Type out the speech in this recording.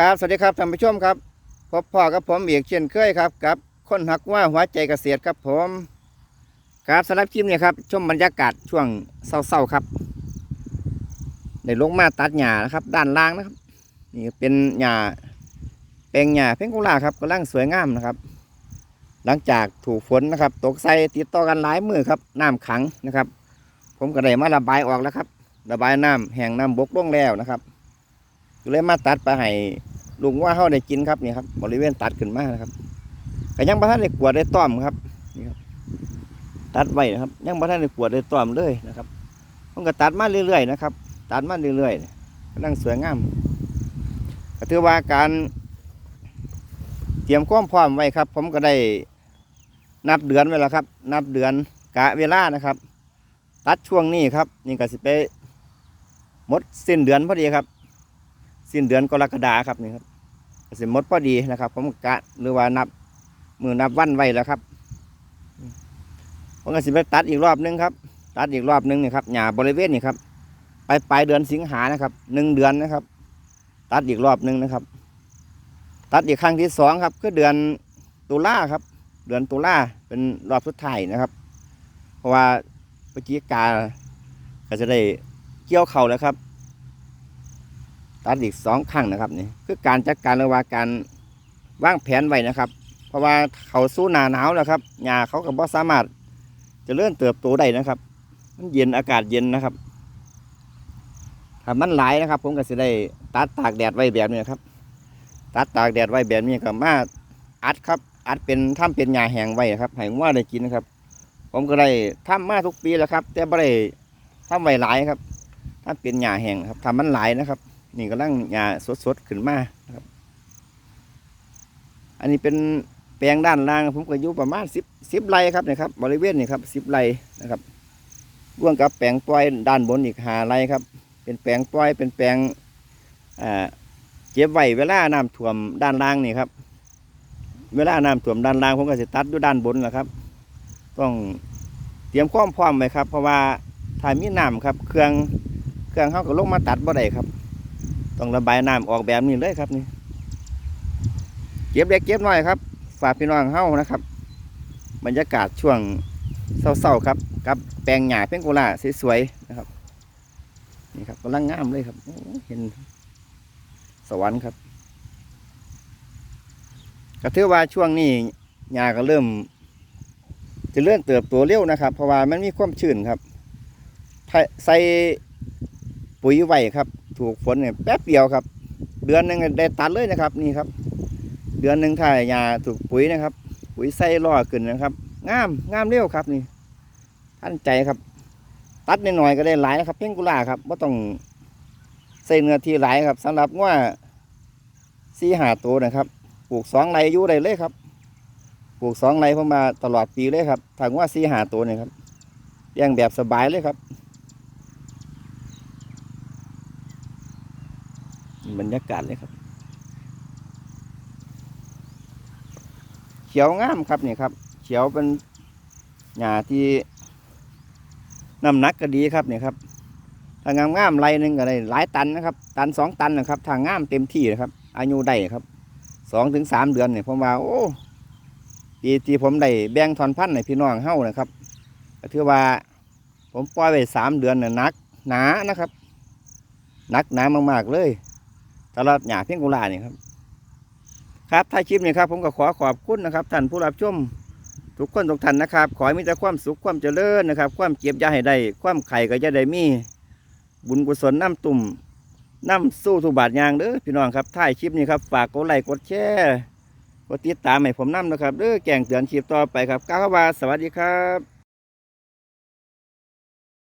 ครับ สวัสดีครับท่านผู้ชมครับพบพ่อกับผมเอีกเช่นเคยครับกับคนหักว่าหัวใจเกษตรครับผมครับสำหรับคลิปนี้ครับชมบรรยากาศช่วงเศร้าๆครับได้ลงมาตัดหญ้านะครับ ด้านล่างนะครับ นี่เป็นหญ้าแปลงหญ้าเพ่งกุหลาบครับกำลังสวยงามนะครับ หลังจากถูกฝนนะครับ ตกใส่ติดต่อกันหลายมือครับน้ำขังนะครับ ผมก็ได้มาระบายออกแล้วครับ ระบายน้ำแห่งน้ำบกลงแล้วนะครับ ก็เลยมาตัดไปให้ลุงว่าเขาได้กินครับนี่ครับ บริเวณตัดขึ้นมานะครับก็ยังบ่ทันได้กวดได้ต้อมครับนี่ครับ ตัดไว้นะครับ ยังบ่ทันได้กวดได้ต้อมเลยนะครับผมก็ตัดมาเรื่อยๆนะครับ ตัดมาเรื่อยๆกำลังสวยงามก็ถือว่าการเตรียมความพร้อมไว้ครับ ผมก็ได้นับเดือนไว้แล้วครับ นับเดือนกะเวลานะครับ ตัดช่วงนี้ครับ นี่ก็สิไปหมดสิ้นเดือนพอดีครับ สิ้นเดือนกรกฎาครับนี่ครับสิหมดพอดีนะครับ ผมกะหรือว่านับมือนับวันไว้แล้วครับผมก็สิไปตัดอีกรอบนึงครับ ตัดอีกรอบนึงนี่ครับหญ้าบริเวณนี่ครับไปปลายเดือนสิงหานะครับหนึ่งเดือนนะครับ ตัดอีกรอบนึงนะครับ ตัดอีกครั้งที่สองครับคือเดือนตุลาครับ เดือนตุลาเป็นรอบสุดท้ายนะครับ เพราะว่าพฤศจิกาก็จะได้เกี่ยวเข่าแล้วครับ ตัดอีกสองครั้งนะครับนี่คือการจัดการระหว่างการวางแผนไว้นะครับ เพราะว่าเขาสู้หนาหนาวแล้วครับหญ้าเขาก็บ่สามารถจะเลื่อนเติบโตได้นะครับ มันเย็นอากาศเย็นนะครับถ้ามันหลายนะครับ ผมก็จะได้ตัดตากแดดไว้แบบนี้ครับ ตัดตากแดดไว้แบบนี้ก็มาอัดครับ อัดเป็นทำเป็นหญ้าแห้งไว้ครับให้ว่าได้กินนะครับ ผมก็ได้ทำมาทุกปีแล้วครับ แต่ไม่ได้ทำไว้หลายครับถ้าเป็นหญ้าแห้งครับทำมันหลายนะครับ นี่กำลังหญ้าสดๆขึ้นมาครับ อันนี้เป็นแปลงด้านล่างผมก็อยู่ประมาณสิบสิบไร่ครับนะครับ บริเวณนี่ครับสิบไร่นะครับร่วมกับแปลงปล่อยด้านบนอีกหาไร่ครับ เป็นแปลงปล่อยเป็นแปลงเก็บไว้เวลาน้ำท่วมด้านล่างนี่ครับ เวลาน้ำท่วมด้านล่างผมก็จะตัดอยู่ด้านบนแหละครับ ต้องเตรียมความพร้อมไว้ครับ เพราะว่าถ้ามีน้ำครับ เครื่องเครื่องเขาก็ลงมาตัดบ่ได้ครับ ต้องระบายน้ำออกแบบนี้เลยครับนี่เก็บเล็กเก็บน้อยครับ ฝากพี่น้องเฮานะครับ บรรยากาศช่วงเศร้าๆครับ กับแปลงหญ้าเพ่งโกลาสวยๆนะครับนี่ครับกำลังงามเลยครับเห็นสวรรค์ครับก็ถือว่าช่วงนี้หญ้าก็เริ่ม จะเลื่อนเติบโตเร็วนะครับ เพราะว่ามันมีความชื้นครับใส่ปุ๋ยไว้ครับ ถูกฝนเนี่ยแป๊บเดียวครับ เดือนหนึ่งได้ตัดเลยนะครับนี่ครับ เดือนหนึ่งถ้ายยาถูกปุ๋ยนะครับ ปุ๋ยใส่ล่อขึ้นนะครับงามงามเร็วครับนี่ท่านใจครับ ตัดนิดหน่อยก็ได้หลายนะครับ เพ่งกุหลาบครับว่าต้องใส่เนื้อที่หลายครับสำหรับว่าสี่หาตัวนะครับปลูกสองไรอยู่ได้เลยครับปลูกสองไรผมมาตลอดปีเลยครับถ้าว่าสี่หาตัวเนี่ยครับเลี้ยงแบบสบายเลยครับ บรรยากาศเลยครับ เขียวงามครับนี่ครับ เขียวเป็นหญ้าที่น้ำหนักก็ดีครับนี่ครับถ้างามงามไรหนึ่งก็ได้หลายตันนะครับ ตันสองตันนะครับถ้างามเต็มที่นะครับ อายุได้ครับสองถึงสามเดือนเนี่ยผมว่าโอ้ปีที่ผมได้แบ่งทอนพันธุ์ให้พี่น้องเฮ้านะครับก็ถือว่าผมปล่อยไว้สามเดือนนี่ยหนักหนานะครับ นักหนามากๆเลย สำหรับหญ้าเพียงกุหลานี่ครับ ครับท้ายคลิปนี้ครับ ผมก็ขอขอบคุณนะครับท่านผู้รับชมทุกคนทุกท่านนะครับ ขอให้มีแต่ความสุขความเจริญนะครับ ความเก็บยาให้ได้ความไข่ก็จะได้มี บุญกุศลน้ำตุ่มน้ำสู้ทุกบาทยางเด้อพี่น้องครับท้ายคลิปนี้ครับฝากกดไลค์กดแชร์กดติดตามให้ผมน้ำนะครับเด้อแก่งเตือนคลิปต่อไปครับก้าวว่าสวัสดีครับ